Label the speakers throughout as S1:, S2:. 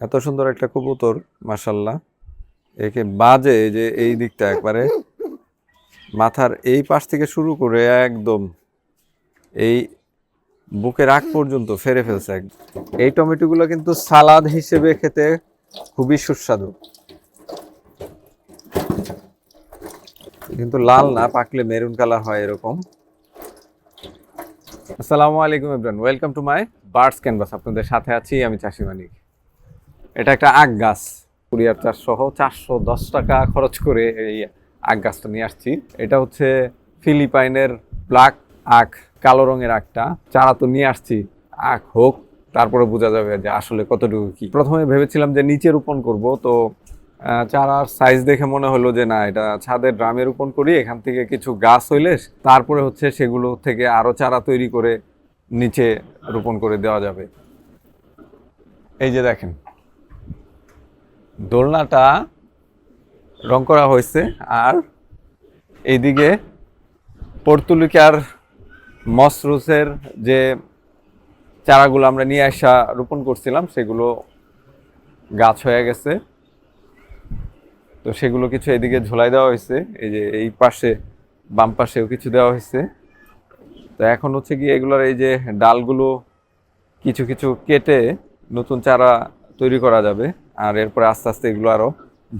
S1: এত সুন্দর একটা কবুতর মাসাল্লাহ একে বাজে যে এই দিকটা একবারে। মাথার এই পাশ থেকে শুরু করে একদম এই বুকের আগ পর্যন্ত ফেরে ফেলছে এই টমেটোগুলো কিন্তু সালাদ হিসেবে খেতে খুবই সুস্বাদু। কিন্তু লাল না, পাকলে মেরুন কালার হয় এরকম। আসসালামু আলাইকুম Ibran welcome to my birds canvas. আপনাদের সাথে আছি আমি চাষি মানিক এটা একটা আগ গাছ। কুরিয়ার চাষ সহ চারশো দশ টাকা খরচ করে এই আগ গাছটা নিয়ে আসছি। এটা হচ্ছে ফিলিপাইনের ব্ল্যাক আখ, কালো রঙের আখটা। চারা তো নিয়ে আসছি। আখ হোক, তারপরে বোঝা যাবে যে আসলে কতটুকু কি। প্রথমে ভেবেছিলাম যে নিচে রোপণ করব, তো চারার সাইজ দেখে মনে হলো যে না, এটা ছাদের ড্রামে রোপণ করি, এখান থেকে কিছু গাছ হইলে তারপরে হচ্ছে সেগুলো থেকে আরও চারা তৈরি করে নিচে রোপণ করে দেওয়া যাবে। এই যে দেখেন দোলনাটা রং করা হয়েছে আর এইদিকে পর্তুলিকার মসরুসের যে চারাগুলো আমরা নিয়ে আসা, রোপণ করছিলাম, সেগুলো গাছ হয়ে গেছে। তো সেগুলো কিছু এদিকে ঝোলাই দেওয়া হয়েছে। এই যে এই পাশে, বাম পাশেও কিছু দেওয়া হয়েছে। তো এখন হচ্ছে কি এগুলোর এই যে ডালগুলো কিছু কিছু কেটে নতুন চারা তৈরি করা যাবে। আর এরপরে আস্তে আস্তে এগুলো আরও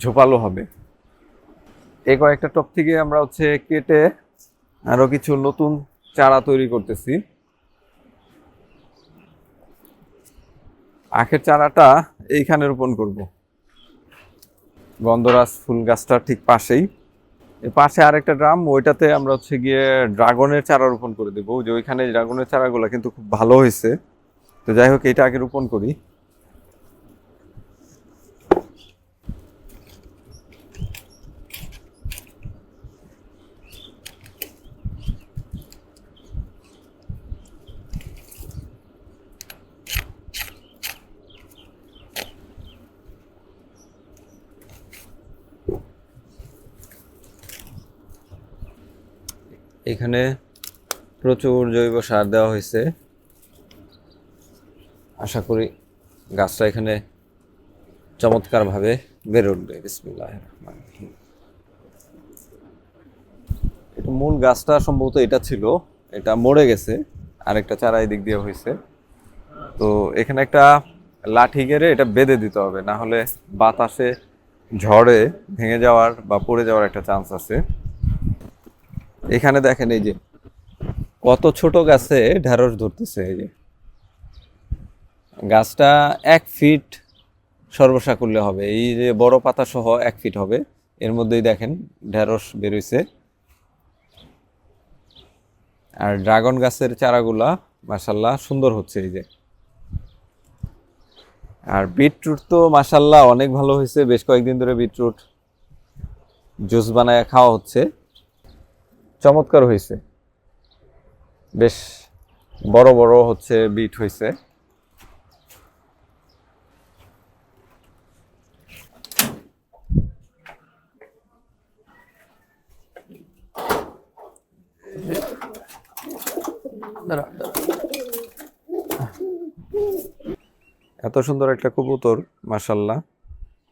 S1: ঝোপালো হবে। এই কয়েকটা টপ থেকে আমরা হচ্ছে কেটে আরও কিছু নতুন চারা তৈরি করতেছি। আখের চারাটা এইখানে রোপণ করব। গন্ধরাজ ফুল গাছটা ঠিক পাশেই। পাশে আরেকটা ড্রাম, ওইটাতে আমরা হচ্ছে গিয়ে ড্রাগনের চারা রোপণ করে দেবো। যে ওইখানে ড্রাগনের চারাগুলো কিন্তু খুব ভালো হয়েছে। তো যাই হোক, এটা আগে রোপণ করি। এখানে প্রচুর জৈব সার দেওয়া হয়েছে। আশা করি গাছটা এখানে চমৎকারভাবে বেড়ে উঠবে। বিসমিল্লাহ এটা মূল গাছটা সম্ভবত এটা ছিল, এটা মরে গেছে। আরেকটা চারা এই দিক দিয়ে হয়েছে। তো এখানে একটা লাঠি গেড়ে এটা বেঁধে দিতে হবে, না হলে বাতাসে ঝড়ে ভেঙে যাওয়ার বা পড়ে যাওয়ার একটা চান্স আছে। এখানে দেখেন এই যে, কত ছোট গাছে ঢ্যাঁড়স ধরতেছে এই যে। গাছটা এক ফিট সর্বসা করলে হবে। এই যে বড় পাতা সহ এক ফিট হবে। এর মধ্যেই দেখেন ঢ্যাঁড়স বেরোইছে। আর ড্রাগন গাছের চারাগুলা মাসাল্লাহ সুন্দর হচ্ছে এই যে। আর বিটরুট তো মাসাল্লাহ অনেক ভালো হয়েছে। বেশ কয়েকদিন ধরে বিটরুট জুস বানায় খাওয়া হচ্ছে। চমৎকার হয়েছে বেশ বড় বড় হচ্ছে বিট হয়েছে এত সুন্দর একটা কবুতর মাসাল্লাহ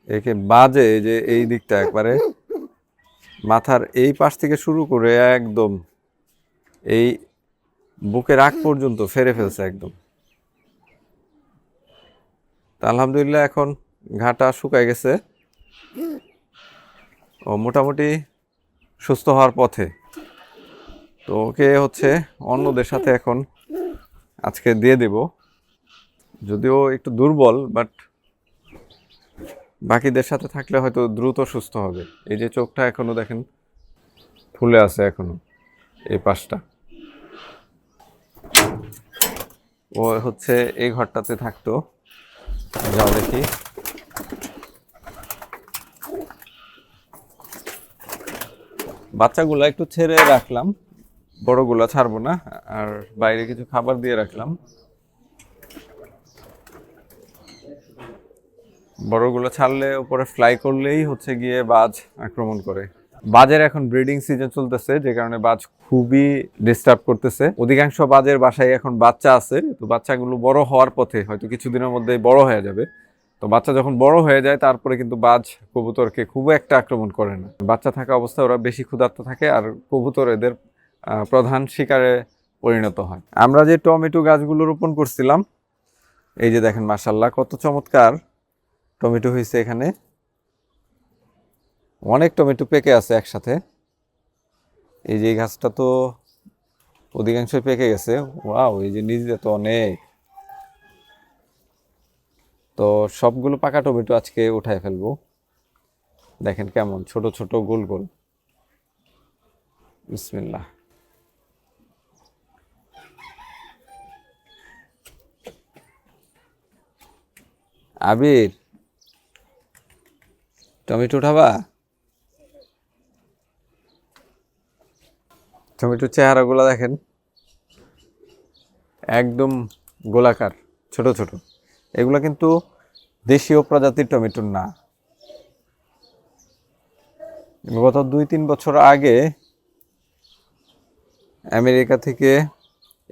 S1: একে বাজে যে এই দিকটা একবারে। মাথার এই পাশ থেকে শুরু করে একদম এই বুকের আগ পর্যন্ত ফেরে ফেলছে একদম। তা আলহামদুলিল্লাহ এখন ঘাটা শুকায় গেছে। ও মোটামুটি সুস্থ হওয়ার পথে। তো ওকে হচ্ছে অন্যদের সাথে এখন আজকে দিয়ে দেব। যদিও একটু দুর্বল বাট বাকিদের সাথে থাকলে হয়তো দ্রুত সুস্থ হবে। এই যে চোখটা এখনও দেখেন, ফুলে আছে এখনও, এই পাশটা। ও হচ্ছে এই ঘরটাতে থাকতো। যাও দেখি। বাচ্চাগুলো একটু ছেড়ে রাখলাম, বড়গুলো ছাড়বো না, আর বাইরে কিছু খাবার দিয়ে রাখলাম। বড়গুলো ছাড়লে উপরে ফ্লাই করলেই হচ্ছে গিয়ে বাজ আক্রমণ করে। বাজের এখন ব্রিডিং সিজন চলতেছে, যে কারণে বাজ খুবই ডিস্টার্ব করতেছে। অধিকাংশ বাজের বাসায় এখন বাচ্চা আছে, তো বাচ্চাগুলো বড় হওয়ার পথে হয়তো কিছুদিনের মধ্যে বড় হয়ে যাবে। তো বাচ্চা যখন বড় হয়ে যায়, তারপরে কিন্তু বাজ কবুতরকে খুব একটা আক্রমণ করে না। বাচ্চা থাকা অবস্থায় ওরা বেশি ক্ষুধার্ত থাকে আর কবুতর এদের প্রধান শিকারে পরিণত হয়। আমরা যে টমেটো গাছগুলো রোপণ করছিলাম, এই যে দেখেন মাসাল্লাহ কত চমৎকার। টমেটো হয়েছে এখানে। অনেক টমেটো পেকে আছে একসাথে। এই যে গাছটা তো অধিকাংশই পেকে গেছে। ওয়াও, এই যে নিজে তো অনেক। তো সবগুলো পাকা টমেটো আজকে উঠায় ফেলব। দেখেন কেমন, ছোট ছোট গোল গোল। বিসমিল্লাহ। আবির টমেটো উঠাবা? টমেটোর চেহারাগুলো দেখেন। একদম গোলাকার, ছোট ছোট। এগুলো কিন্তু দেশীয় প্রজাতির টমেটো না। গত দুই, তিন বছর আগে আমেরিকা থেকে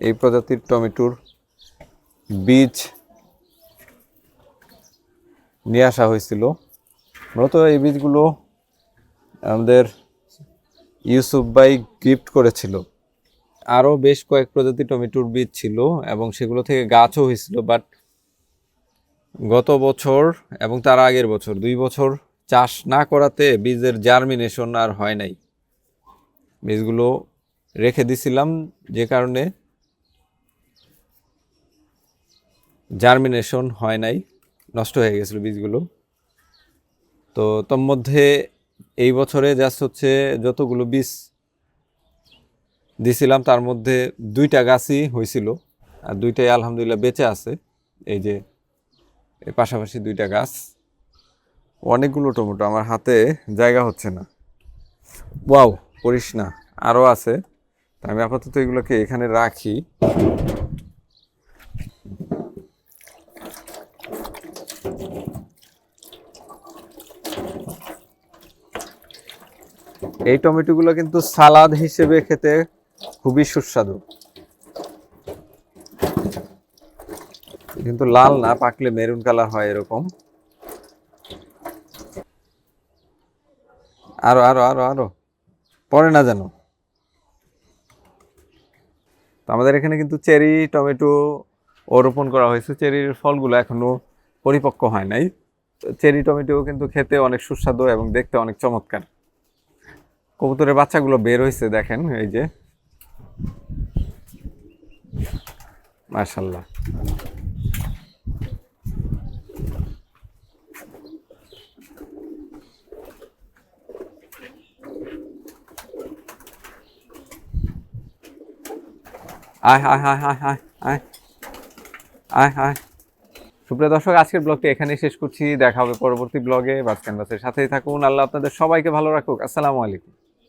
S1: এই প্রজাতির টমেটোর বীজ নিয়ে আসা হয়েছিল। মূলত এই বীজগুলো আমাদের ইউসুফ ভাই গিফট করেছিল। আরও বেশ কয়েক প্রজাতি টমেটোর বীজ ছিল এবং সেগুলো থেকে গাছও হয়েছিল বাট গত বছর এবং তার আগের বছর, দুই বছর চাষ না করাতে বীজের জার্মিনেশন আর হয় নাই। বীজগুলো রেখে দিছিলাম, যে কারণে জার্মিনেশন হয় নাই, নষ্ট হয়ে গেছিল বীজগুলো। তো তোর মধ্যে এই বছরে জাস্ট হচ্ছে যতগুলো বীজ দিছিলাম, তার মধ্যে দুইটা গাছই হয়েছিল। আর দুইটাই আলহামদুলিল্লাহ বেঁচে আছে। এই যে পাশাপাশি দুইটা গাছ। অনেকগুলো টমেটো, আমার হাতে জায়গা হচ্ছে না। ওয়াও করিস না আরও আছে। তা আমি আপাতত এগুলোকে এখানে রাখি। এই টমেটোগুলো কিন্তু সালাদ হিসেবে খেতে খুবই সুস্বাদু। কিন্তু লাল না, পাকলে মেরুন কালার হয় এরকম। আরও আরও আরও আরও। পরে না জানো তো আমাদের এখানে কিন্তু চেরি, টমেটো ও রোপণ করা হয়েছে। চেরির ফলগুলো এখনও পরিপক্ক হয় নাই। চেরি টমেটো কিন্তু খেতে অনেক সুস্বাদু এবং দেখতে অনেক চমৎকার। কবুতরের বাচ্চাগুলো বের হয়েছে দেখেন, এই যে। মার্শাল্লাহ সুপ্রিয় দর্শক, আজকের ব্লগটি এখানে শেষ করছি। দেখা হবে পরবর্তী ব্লগে, বাস ক্যানভাসের সাথেই থাকুন। আল্লাহ আপনাদের সবাইকে ভালো রাখুক। আসসালামু আলাইকুম।